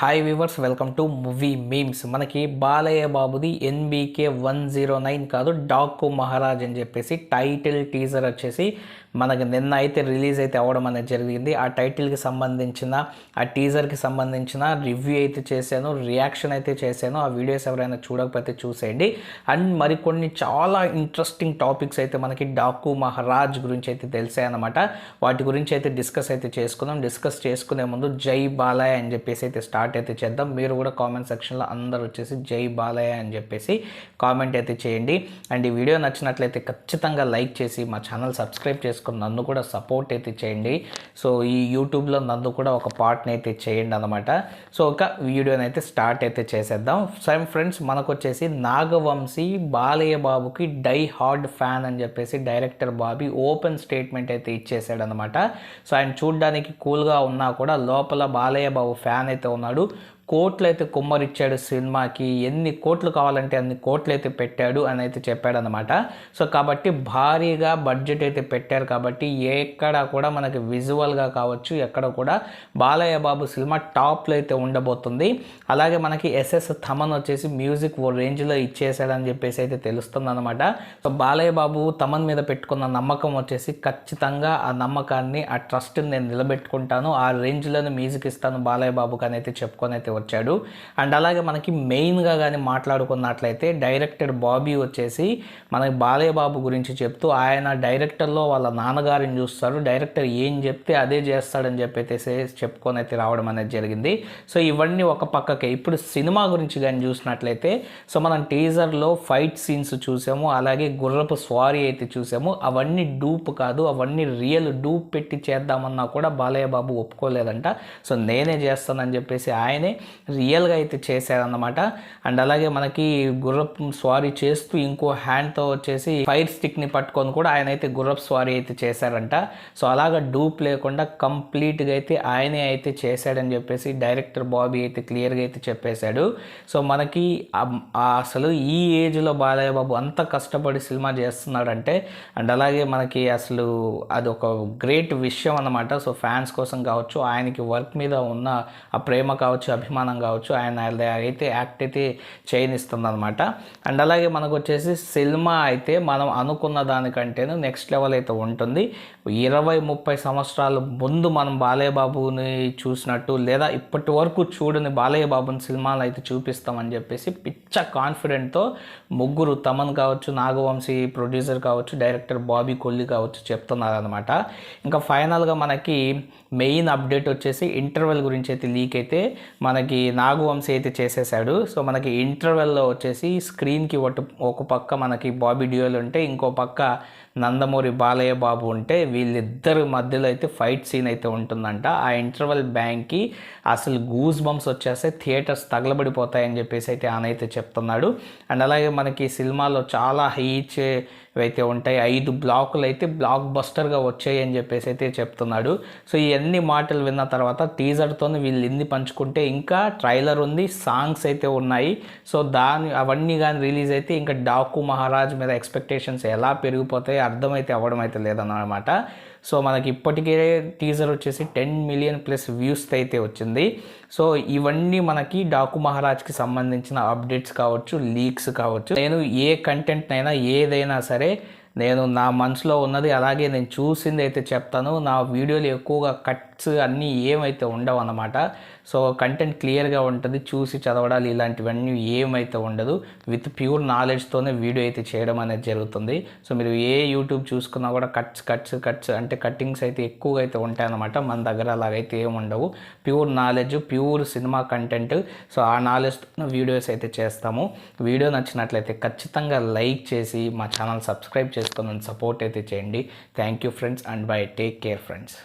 Hi viewers welcome to movie memes మనకి బాలయ్య బాబుది NBK one zero nine కాదు డాకు మహారాజ్ అని చెప్పేసి టైటిల్ టీజర్ వచ్చేసి మనకి నిన్న అయితే రిలీజ్ అయితే అవ్వడం అనేది జరిగింది. ఆ టైటిల్కి సంబంధించిన ఆ టీజర్కి సంబంధించిన రివ్యూ అయితే చేశాను రియాక్షన్ అయితే చేశాను. ఆ వీడియోస్ ఎవరైనా చూడకపోతే చూసేయండి. అండ్ మరికొన్ని చాలా ఇంట్రెస్టింగ్ టాపిక్స్ అయితే మనకి డాకు మహారాజ్ గురించి అయితే తెలిసాయన్నమాట వాటి గురించి అయితే డిస్కస్ అయితే చేసుకుందాం. డిస్కస్ చేసుకునే ముందు జై బాలయ్య అని చెప్పేసి అయితే స్టార్ట్ అయితే చేద్దాం. మీరు కూడా కామెంట్ సెక్షన్లో అందరు వచ్చేసి జై బాలయ్య అని చెప్పేసి కామెంట్ అయితే చేయండి. అండ్ ఈ వీడియో నచ్చినట్లయితే ఖచ్చితంగా లైక్ చేసి మా ఛానల్ సబ్స్క్రైబ్ చేసుకుని నన్ను కూడా సపోర్ట్ అయితే చేయండి. సో ఈ యూట్యూబ్లో నన్ను కూడా ఒక పార్ట్ని అయితే చేయండి అనమాట సో ఒక వీడియోని అయితే స్టార్ట్ అయితే చేసేద్దాం. సమ్ ఫ్రెండ్స్ మనకు వచ్చేసి నాగవంశీ బాలయ్య బాబుకి డై హార్డ్ ఫ్యాన్ అని చెప్పేసి డైరెక్టర్ బాబీ ఓపెన్ స్టేట్మెంట్ అయితే ఇచ్చేసాడు అనమాట సో ఆయన చూడడానికి కూల్గా ఉన్నా కూడా లోపల బాలయ్య బాబు ఫ్యాన్ అయితే ఉన్నాడు. చేశాడు కోట్లు అయితే కుమ్మరిచ్చాడు సినిమాకి ఎన్ని కోట్లు కావాలంటే అన్ని కోట్లు అయితే పెట్టాడు అని అయితే చెప్పాడు అనమాట సో కాబట్టి భారీగా బడ్జెట్ అయితే పెట్టారు కాబట్టి ఎక్కడ కూడా మనకి విజువల్గా కావచ్చు ఎక్కడ కూడా బాలయ్య బాబు సినిమా టాప్లో అయితే ఉండబోతుంది. అలాగే మనకి ఎస్ఎస్ థమన్ వచ్చేసి మ్యూజిక్ ఓ రేంజ్లో ఇచ్చేసాడని చెప్పేసి అయితే తెలుస్తుంది అనమాట సో బాలయ్య బాబు తమన్ మీద పెట్టుకున్న నమ్మకం వచ్చేసి ఖచ్చితంగా ఆ నమ్మకాన్ని ఆ ట్రస్ట్ని నేను నిలబెట్టుకుంటాను ఆ రేంజ్లోనే మ్యూజిక్ ఇస్తాను బాలయ్య బాబుకి అని అయితే చెప్పుకొని అయితే వచ్చాడు. అండ్ అలాగే మనకి మెయిన్గా కానీ మాట్లాడుకున్నట్లయితే డైరెక్టర్ బాబీ వచ్చేసి మనకి బాలయ్య బాబు గురించి చెప్తూ ఆయన డైరెక్టర్లో వాళ్ళ నాన్నగారిని చూస్తారు డైరెక్టర్ ఏం చెప్తే అదే చేస్తాడని చెప్పేసి చెప్పుకొని అయితే రావడం అనేది జరిగింది. సో ఇవన్నీ ఒక పక్కకే. ఇప్పుడు సినిమా గురించి కానీ చూసినట్లయితే సో మనం టీజర్లో ఫైట్ సీన్స్ చూసాము. అలాగే గుర్రపు స్వారీ అయితే చూసాము. అవన్నీ డూప్ కాదు అవన్నీ రియల్ డూప్ పెట్టి చేద్దామన్నా కూడా బాలయ్య బాబు ఒప్పుకోలేదంట. సో నేనే చేస్తానని చెప్పేసి ఆయనే రియల్గా అయితే చేశారన్నమాట. అండ్ అలాగే మనకి గుర్రపు స్వారీ చేస్తూ ఇంకో హ్యాండ్తో వచ్చేసి ఫైర్ స్టిక్ని పట్టుకొని కూడా ఆయన అయితే గుర్రపు స్వారీ అయితే చేశారంట. సో అలాగా డూప్ లేకుండా కంప్లీట్గా అయితే ఆయనే అయితే చేశాడని చెప్పేసి డైరెక్టర్ బాబీ అయితే క్లియర్గా అయితే చెప్పేశాడు. సో మనకి అసలు ఈ ఏజ్లో బాలయ్య బాబు అంత కష్టపడి సినిమా చేస్తున్నాడంటే అండ్ అలాగే మనకి అసలు అది ఒక గ్రేట్ విషయం అన్నమాట. సో ఫ్యాన్స్ కోసం కావచ్చు ఆయనకి వర్క్ మీద ఉన్న ఆ ప్రేమ కావచ్చు అభిమానం కావచ్చు ఆయన అయితే యాక్ట్ అయితే చేయనిస్తుంది అనమాట అండ్ అలాగే మనకు వచ్చేసి సినిమా అయితే మనం అనుకున్న దానికంటేను నెక్స్ట్ లెవెల్ అయితే ఉంటుంది. ఇరవై ముప్పై సంవత్సరాల ముందు మనం బాలయ్య బాబుని చూసినట్టు లేదా ఇప్పటి వరకు చూడని బాలయ్య బాబుని సినిమాలు అయితే చూపిస్తామని చెప్పేసి పిచ్చ కాన్ఫిడెంట్తో ముగ్గురు తమన్ కావచ్చు నాగవంశీ ప్రొడ్యూసర్ కావచ్చు డైరెక్టర్ బాబీ కొల్లి కావచ్చు చెప్తున్నారనమాట ఇంకా ఫైనల్గా మనకి మెయిన్ అప్డేట్ వచ్చేసి ఇంటర్వెల్ గురించి అయితే లీక్ అయితే మనకి నాగవంశీ అయితే చేసేసాడు. సో మనకి ఇంటర్వెల్లో వచ్చేసి స్క్రీన్కి ఒకటి ఒక పక్క మనకి బాబీ డ్యూయల్ ఉంటే ఇంకో పక్క నందమూరి బాలయ్య బాబు ఉంటే వీళ్ళిద్దరి మధ్యలో అయితే ఫైట్ సీన్ అయితే ఉంటుందంట. ఆ ఇంటర్వెల్ బ్యాంక్కి అసలు గూస్ బంప్స్ వచ్చేస్తే థియేటర్స్ తగలబడిపోతాయని చెప్పేసి అయితే ఆయన అయితే చెప్తున్నాడు. అండ్ అలాగే మనకి సినిమాలో చాలా హైచ్ అయితే ఉంటాయి ఐదు బ్లాకులు అయితే బ్లాక్ బస్టర్గా వచ్చాయి అని చెప్పేసి అయితే చెప్తున్నాడు. సో ఇవన్నీ మాటలు విన్న తర్వాత టీజర్తో వీళ్ళు ఎన్ని పంచుకుంటే ఇంకా ట్రైలర్ ఉంది సాంగ్స్ అయితే ఉన్నాయి. సో దాని అవన్నీ కానీ రిలీజ్ అయితే ఇంకా డాకు మహారాజ్ మీద ఎక్స్పెక్టేషన్స్ ఎలా పెరిగిపోతాయి అర్థమైతే అవ్వడం అయితే లేదన్నమాట. సో మనకి ఇప్పటికే టీజర్ వచ్చేసి టెన్ మిలియన్ ప్లస్ వ్యూస్ అయితే వచ్చింది. సో ఇవన్నీ మనకి డాకు మహారాజ్కి సంబంధించిన అప్డేట్స్ కావచ్చు లీక్స్ కావచ్చు. నేను ఏ కంటెంట్నైనా ఏదైనా సరే నేను నా మనసులో ఉన్నది అలాగే నేను చూసింది అయితే చెప్తాను. నా వీడియోలు ఎక్కువగా కట్ కట్స్ అన్నీ ఏమైతే ఉండవు అన్నమాట. సో కంటెంట్ క్లియర్గా ఉంటుంది చూసి చదవడాలు ఇలాంటివన్నీ ఏమైతే ఉండదు. విత్ ప్యూర్ నాలెడ్జ్తోనే వీడియో అయితే చేయడం అనేది జరుగుతుంది. సో మీరు ఏ యూట్యూబ్ చూసుకున్నా కూడా కట్స్ కట్స్ కట్స్ అంటే కట్టింగ్స్ అయితే ఎక్కువగా అయితే ఉంటాయన్నమాట మన దగ్గర అలాగైతే ఏమి ఉండవు. Pure knowledge pure cinema content. So ఆ నాలెడ్జ్తో వీడియోస్ అయితే చేస్తాము. వీడియో నచ్చినట్లయితే ఖచ్చితంగా లైక్ చేసి మా ఛానల్ సబ్స్క్రైబ్ చేసుకుని సపోర్ట్ అయితే చేయండి. Thank you friends and bye. Take care friends.